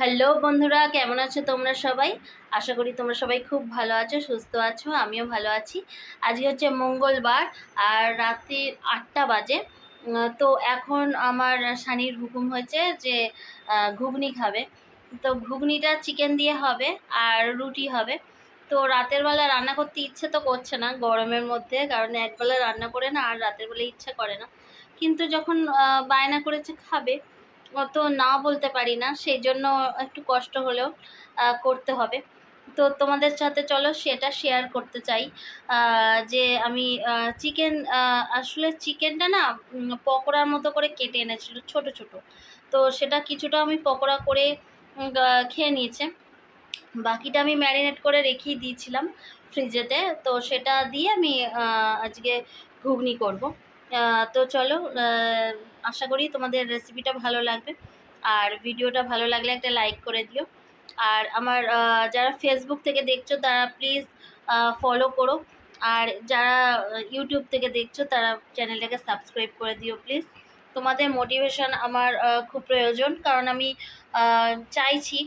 Hello বন্ধুরা, কেমন আছো তোমরা সবাই? আশা করি তোমরা সবাই খুব ভালো আছো, সুস্থ আছো, আমিও ভালো আছি। আজকে হচ্ছে মঙ্গলবার আর রাত্রি আটটা বাজে। তো এখন আমার সানির হুকুম হয়েছে যে ঘুগনি খাবে। তো ঘুগনিটা চিকেন দিয়ে হবে আর রুটি হবে। তো রাতের বেলা রান্না করতে ইচ্ছে তো করছে না গরমের মধ্যে, কারণ একবেলা রান্না করে না আর রাতের বেলা ইচ্ছা করে না। কিন্তু যখন বায়না করেছে খাবে অত না বলতে পারি না সেই জন্য একটু কষ্ট হলেও করতে হবে। তো তোমাদের সাথে চলো সেটা শেয়ার করতে চাই। যে আমি চিকেন আসলে চিকেনটা না পকোড়ার মতো করে কেটে এনেছিল, ছোট ছোট। তো সেটা কিছুটা আমি পকোড়া করে খেয়ে নিয়েছে। বাকিটা আমি ম্যারিনেট করে রেখেই দিয়েছিলাম ফ্রিজেতে তো সেটা দিয়ে আমি আজকে ঘুগনি করব। তো চলো আশা করি তোমাদের রেসিপিটা ভালো লাগবে। আর ভিডিওটা ভালো লাগলে একটা লাইক করে দিও। আর আমার যারা ফেসবুক থেকে দেখছ, তারা প্লিজ ফলো করো। আর যারা ইউটিউব থেকে দেখছ, তারা চ্যানেলটাকে সাবস্ক্রাইব করে দিও প্লিজ তোমাদের মোটিভেশন আমার খুব প্রয়োজন। কারণ আমি চাইছি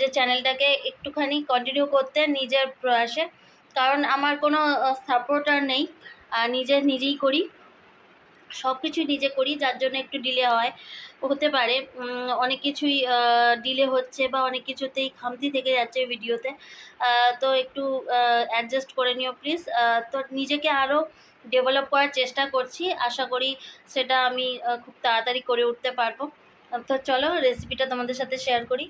যে চ্যানেলটাকে একটুখানি কন্টিনিউ করতে নিজের প্রয়াসে। কারণ আমার কোনো সাপোর্টার নেই। নিজে নিজেই করি। সব কিছুই নিজে করি, যার জন্য একটু ডিলে হয়। হতে পারে অনেক কিছুই ডিলে হচ্ছে বা অনেক কিছুতেই খামতি থেকে যাচ্ছে ভিডিওতে তো। একটু অ্যাডজাস্ট করে নিও প্লিজ তো নিজেকে আরও ডেভেলপ করার চেষ্টা করছি। আশা করি সেটা আমি খুব তাড়াতাড়ি করে উঠতে পারব। তো চলো রেসিপিটা তোমাদের সাথে শেয়ার করি।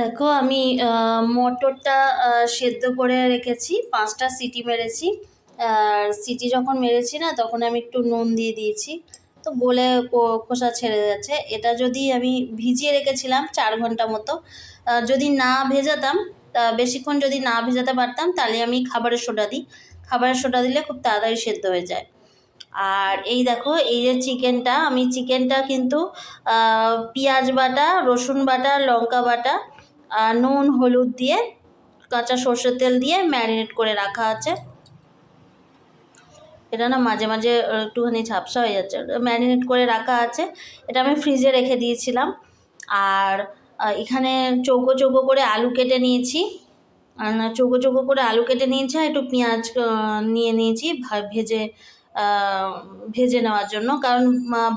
দেখো, আমি মটরটা সেদ্ধ করে রেখেছি, পাঁচটা সিটি মেরেছি। আর সিটি যখন মেরেছি না, তখন আমি একটু নুন দিয়ে দিয়েছি। তো গলে খোসা ছেড়ে যাচ্ছে। এটা যদি আমি ভিজিয়ে রেখেছিলাম চার ঘণ্টা মতো যদি না ভেজাতাম, তা বেশিক্ষণ যদি না ভেজাতে পারতাম, তাহলে আমি খাবারের সোডা দিই। খাবারের সোডা দিলে খুব তাড়াতাড়ি সেদ্ধ হয়ে যায়। আর এই দেখো, এই যে চিকেনটা, আমি চিকেনটা কিন্তু পেঁয়াজ বাটা, রসুন বাটা, লঙ্কা বাটা নুন, হলুদ দিয়ে, কাঁচা সর্ষের তেল দিয়ে ম্যারিনেট করে রাখা আছে। এটা না মাঝে মাঝে একটুখানি ঝাপসা হয়ে যাচ্ছে। ম্যারিনেট করে রাখা আছে। এটা আমি ফ্রিজে রেখে দিয়েছিলাম। আর এখানে চৌকো চৌকো করে আলু কেটে নিয়েছি। চৌকো চৌকো করে আলু কেটে নিয়েছি আর একটু পেঁয়াজ নিয়ে নিয়েছি ভেজে ভেজে নেওয়ার জন্য। কারণ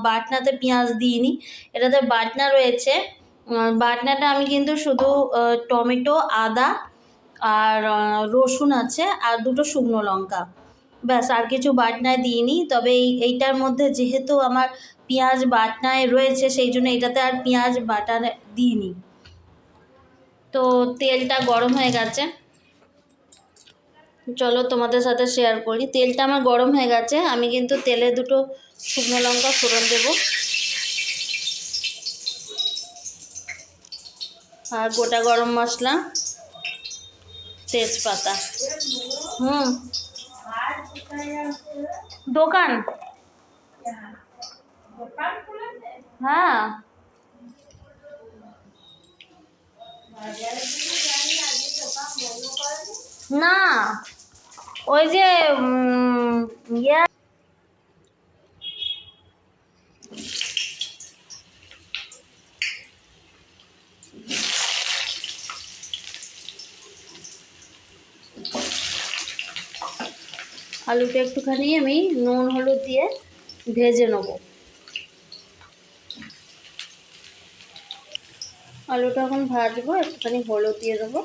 বাটনাতে পেঁয়াজ দিইনি। এটাতে বাটনা রয়েছে। বাটনাটা আমি কিন্তু শুধু টমেটো, আদা আর রসুন আছে আর দুটো শুকনো লঙ্কা। ব্যাস, আর কিছু বাটনায় দিইনি। তবে এই, এইটার মধ্যে যেহেতু আমার পেঁয়াজ বাটনায় রয়েছে, সেই জন্য এটাতে আর পেঁয়াজ বাটা দিইনি। তো তেলটা গরম হয়ে গেছে। চলো তোমাদের সাথে শেয়ার করি। তেলটা আমার গরম হয়ে গেছে। আমি কিন্তু তেলে দুটো শুকনো লঙ্কা ফোড়ন দেবো। আর গোটা গরম মশলা তেজপাতা। হুম। দোকান? হ্যাঁ। না। ওই যে ইয়ে আলুটা একটুখানি আমি নুন, হলুদ দিয়ে ভেজে নেব। আলুটা এখন ভাজবো, একটুখানি হলুদ দিয়ে দেবো।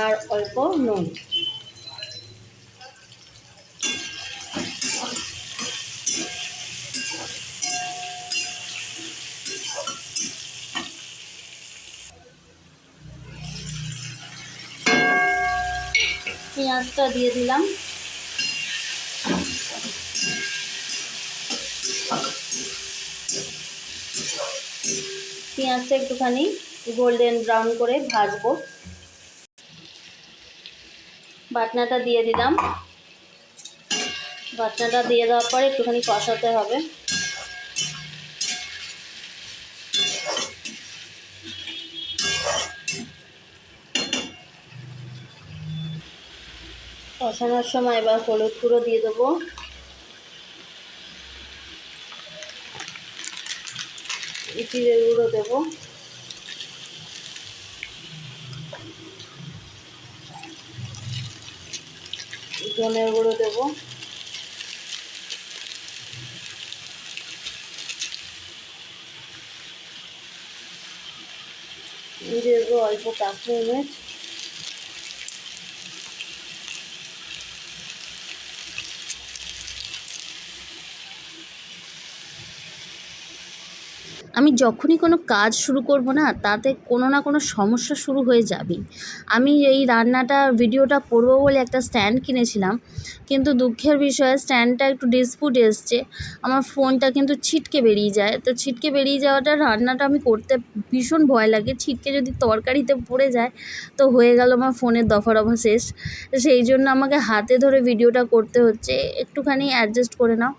আর অল্প নুন। পেঁয়াজটা দিয়ে দিলাম। পেঁয়াজটা একটুখানি গোল্ডেন ব্রাউন করে ভাজবো। বাটনাটা দিয়ে দিলাম। বাটনাটা দিয়ে দেওয়ার পরে একটুখানি কষাতে হবে। কষানোর সময় এবার হলুদ গুঁড়ো দিয়ে দেবো। জিরে গুঁড়ো দেবো। ধনের গুঁড়ো দেবো। দিয়ে গুঁড়ো অল্প কাঁচা মরিচ। আমি যখনই কোনো কাজ শুরু করব না, তাতে কোনো না কোনো সমস্যা শুরু হয়ে যাবেই। আমি এই রান্নাটা, ভিডিওটা করব বলে একটা স্ট্যান্ড কিনেছিলাম, কিন্তু দুঃখের বিষয়ে, স্ট্যান্ডটা একটু ডিসপুট এসছে। আমার ফোনটা কিন্তু ছিটকে বেরিয়ে যায়। তো ছিটকে বেরিয়ে যাওয়াটা, রান্নাটা আমি করতে ভীষণ ভয় লাগে। ছিটকে যদি তরকারিতে পড়ে যায়, তো হয়ে গেল আমার ফোনের দফা রফা শেষ সেই জন্য আমাকে হাতে ধরে ভিডিওটা করতে হচ্ছে। একটুখানি অ্যাডজাস্ট করে নাও।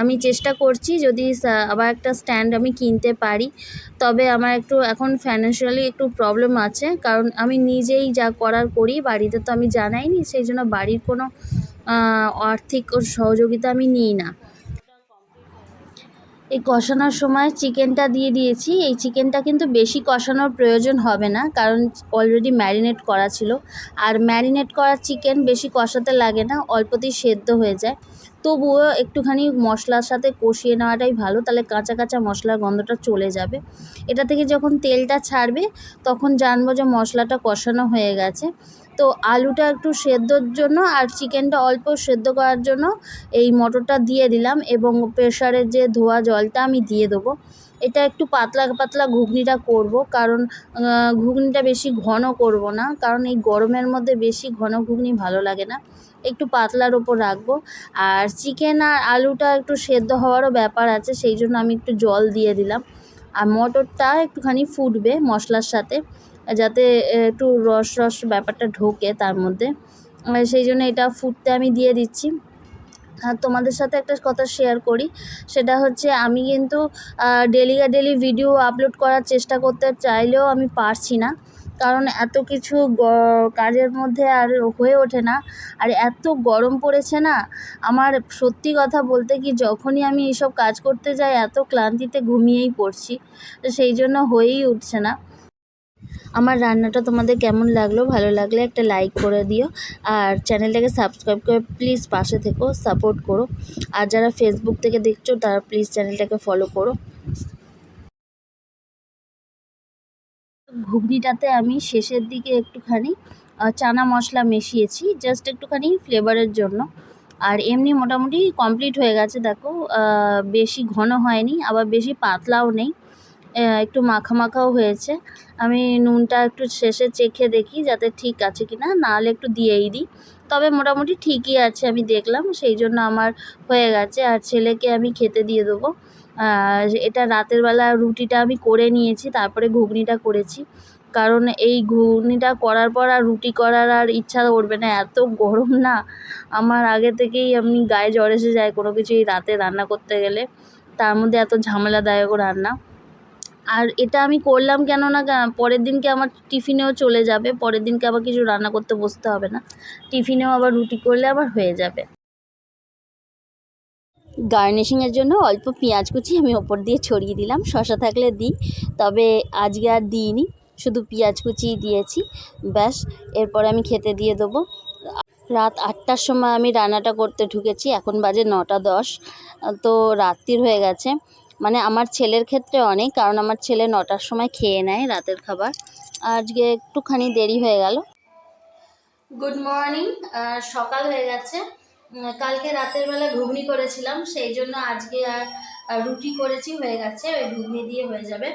আমি চেষ্টা করছি যদি আবার একটা স্ট্যান্ড আমি কিনতে পারি। তবে আমার একটু এখন ফাইন্যান্সিয়ালি একটু প্রবলেম আছে। কারণ আমি নিজেই যা করার করি, বাড়িতে তো আমি জানাইনি, সেই জন্য বাড়ির কোনো আর্থিক সহযোগিতা আমি নিই না। এই কষানোর সময় চিকেনটা দিয়ে দিয়েছি। এই চিকেনটা কিন্তু বেশি কষানোর প্রয়োজন হবে না, কারণ অলরেডি ম্যারিনেট করা ছিল। আর ম্যারিনেট করা চিকেন বেশি কষাতে লাগে না, অল্পতেই সেদ্ধ হয়ে যায়। তবুও একটুখানি মশলার সাথে কষিয়ে নেওয়াটাই ভালো, তাহলে কাঁচা কাঁচা মশলার গন্ধটা চলে যাবে। এটা থেকে যখন তেলটা ছাড়বে, তখন জানব যে মশলাটা কষানো হয়ে গেছে। তো আলুটা একটু সেদ্ধর জন্য আর চিকেনটা অল্প সেদ্ধ করার জন্য এই মটরটা দিয়ে দিলাম এবং প্রেশারের যে ধোয়া জলটা আমি দিয়ে দেবো। এটা একটু পাতলা পাতলা ঘুগনিটা করব, কারণ ঘুগনিটা বেশি ঘন করব না, কারণ এই গরমের মধ্যে বেশি ঘন ঘুগনি ভালো লাগে না। একটু পাতলার ওপর রাখব। আর চিকেন আর আলুটা একটু সেদ্ধ হওয়ারও ব্যাপার আছে, সেই জন্য আমি একটু জল দিয়ে দিলাম। আর মটরটা একটুখানি ফুটবে মশলার সাথে, যাতে একটু রস রস ব্যাপারটা ঢোকে তার মধ্যে। সেই জন্য এটা ফুটতে আমি দিয়ে দিচ্ছি। আর তোমাদের সাথে একটা কথা শেয়ার করি, সেটা হচ্ছে আমি কিন্তু ডেলি ডেলিকা ডেলি ভিডিও আপলোড করার চেষ্টা করতে চাইলেও আমি পারছি না। কারণ এত কিছু কাজের মধ্যে আর হয়ে ওঠে না। আর এত গরম পড়েছে না, আমার সত্যি কথা বলতে কি যখনই আমি এইসব কাজ করতে যাই, এত ক্লান্তিতে ঘুমিয়েই পড়ছি, তো সেই জন্য হয়েই উঠছে না। আমার রান্নাটা তোমাদের কেমন লাগল, ভালো লাগলে একটা লাইক করে দিও। আর চ্যানেলটাকে সাবস্ক্রাইব করে প্লিজ পাশে থেকো সাপোর্ট করো। আর যারা ফেসবুক থেকে দেখছ, তারা প্লিজ চ্যানেলটাকে ফলো করো। ঘুগনিটাতে আমি শেষের দিকে একটুখানি চানা মশলা মিশিয়েছি জাস্ট একটুখানি ফ্লেভারের জন্য। আর এমনি মোটামুটি কমপ্লিট হয়ে গেছে, দেখো বেশি ঘন হয়নি, আবার বেশি পাতলাও নেই একটু মাখা মাখাও হয়েছে। আমি নুনটা একটু শেষে চেখে দেখি যাতে ঠিক আছে কিনা, না নাহলে একটু দিয়েই দিই। তবে মোটামুটি ঠিকই আছে, আমি দেখলাম, সেই জন্য আমার হয়ে গেছে। আর ছেলেকে আমি খেতে দিয়ে দেবো। এটা রাতের বেলা রুটিটা আমি করে নিয়েছি, তারপরে ঘুগনিটা করেছি। কারণ এই ঘুগনিটা করার পর আর রুটি করার আর ইচ্ছা করবে না, এত গরম না। আমার আগে থেকেই আমি গায়ে জ্বর এসে যায় কোনো কিছুই রাতে রান্না করতে গেলে। তার মধ্যে এত ঝামেলাদায়ক রান্না। আর এটা আমি করলাম কেন না পরের দিনকে আমার টিফিনেও চলে যাবে, পরের দিনকে আবার কিছু রান্না করতে বসতে হবে না। টিফিনেও আবার রুটি করলে আবার হয়ে যাবে। গার্নিশিংয়ের জন্য অল্প পেঁয়াজ কুচি আমি ওপর দিয়ে ছড়িয়ে দিলাম শশা থাকলে দিই, তবে আজকে আর দিইনি, শুধু পেঁয়াজ কুচি দিয়েছি, ব্যাস, এরপর আমি খেতে দিয়ে দেবো। রাত আটটার সময় আমি রান্নাটা করতে ঢুকেছি, এখন বাজে নটা দশ, তো রাত্রির হয়ে গেছে। মানে আমার ছেলের ক্ষেত্রে অনেক, কারণ আমার ছেলে নটার সময় খেয়ে নেয় রাতের খাবার। আজকে একটুখানি দেরি হয়ে গেল। গুড মর্নিং সকাল হয়ে গেছে। কালকে রাতের বেলা ঘুগনি করেছিলাম, সেই জন্য আজকে আর রুটি করেছি, হয়ে গেছে, ওই ঘুগনি দিয়ে হয়ে যাবে।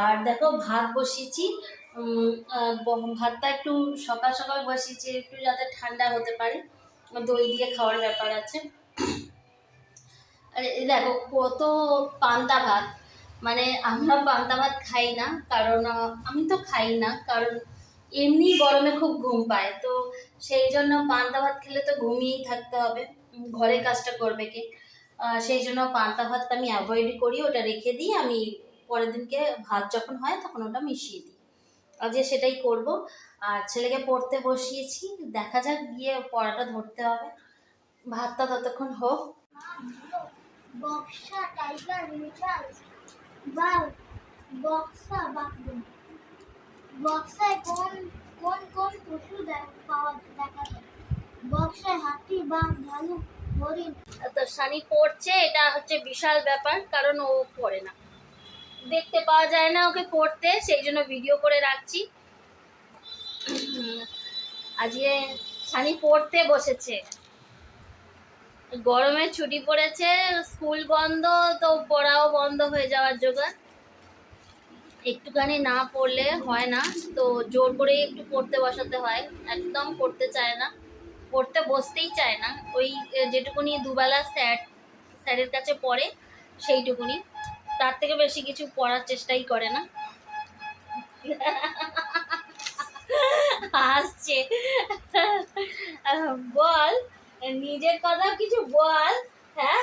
আর দেখো, ভাত বসিয়েছি। ভাতটা একটু সকাল সকাল বসিয়েছি, একটু যাতে ঠান্ডা হতে পারে। দই দিয়ে খাওয়ার ব্যাপার আছে। আরে দেখো, কত পান্তা ভাত। মানে আমরা পান্তা ভাত খাই না, কারণ আমি তো খাই না, কারণ এমনি গরমে খুব ঘুম পায়। তো সেই জন্য পান্তা ভাত খেলে তো ঘুমিয়েই থাকতে হবে, ঘরের কাজটা করবে কে। সেই জন্য পান্তা ভাতটা আমি অ্যাভয়েড করি, ওটা রেখে দিই, আমি পরের দিনকে ভাত যখন হয় তখন ওটা মিশিয়ে দিই। আজকে সেটাই করব। আর ছেলেকে পড়তে বসিয়েছি, দেখা যাক গিয়ে পড়াটা ধরতে হবে। ভাতটা ততক্ষণ হোক। বক্সা টাইগার মিঠাল বাঘ বক্সা বাথরুম বক্সায় কোন কোন কোন পশু পাওয়া দেখা যায়? বক্সায় হাতি, বাঘ ভালুক হরিণ। তো সানি পড়ছে, এটা হচ্ছে বিশাল ব্যাপার, কারণ ও পড়ে না। দেখতে পাওয়া যায় না ওকে পড়তে, সেই জন্য ভিডিও করে রাখছি। আজকে সানি পড়তে বসেছে। গরমের ছুটি পড়েছে, স্কুল বন্ধ, তো পড়াও বন্ধ হয়ে যাওয়ার জোগাড়। একটুখানি না পড়লে হয় না, তো জোর করে একটু পড়তে বসাতে হয়। একদম পড়তে চায় না, পড়তে বসতেই চায় না। ওই যেটুকুনি দুবেলা স্যার, স্যারের কাছে পড়ে, সেইটুকুনি। তার থেকে বেশি কিছু পড়ার চেষ্টাই করে না। হাসছে বল। নিজের কথা কিছু বল হ্যাঁ?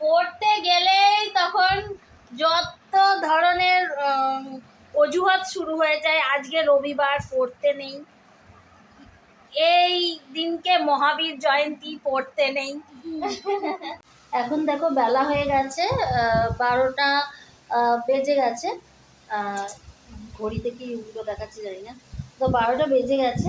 পড়তে গেলেই তখন যত ধরনের অজুহাত শুরু হয়ে যায়, আজকে রবিবার পড়তে নেই। এই দিনকে মহাবীর জয়ন্তী পড়তে নেই। এখন দেখো বেলা হয়ে গেছে বারোটা বেজে গেছে। ঘড়িতে কি উল্টো দেখাচ্ছে জানি না। তো বারোটা বেজে গেছে।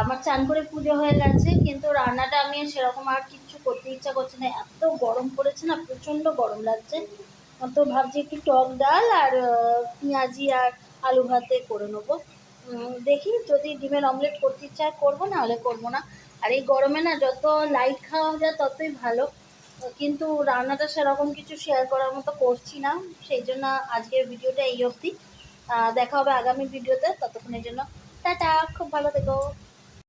আমার চান করে পুজো হয়ে গেছে, কিন্তু রান্নাটা আমি সেরকম আর কিচ্ছু করতে ইচ্ছা করছে না। এত গরম পড়েছে না, প্রচণ্ড গরম লাগছে। তো ভাবছি একটু টক ডাল আর পেঁয়াজি আর আলু ভাতে করে নেব। দেখি যদি ডিমের অমলেট করতে ইচ্ছা করব, না হলে করব না। আর এই গরমে না যত লাইট খাওয়া যায়, ততই ভালো। কিন্তু রান্নাটা সেরকম কিছু শেয়ার করার মতো করছি না, সেই জন্য আজকের ভিডিওটা এই অবধি। দেখা হবে আগামী ভিডিওতে, ততক্ষণের জন্য। টাটা, খুব ভালো থেকো।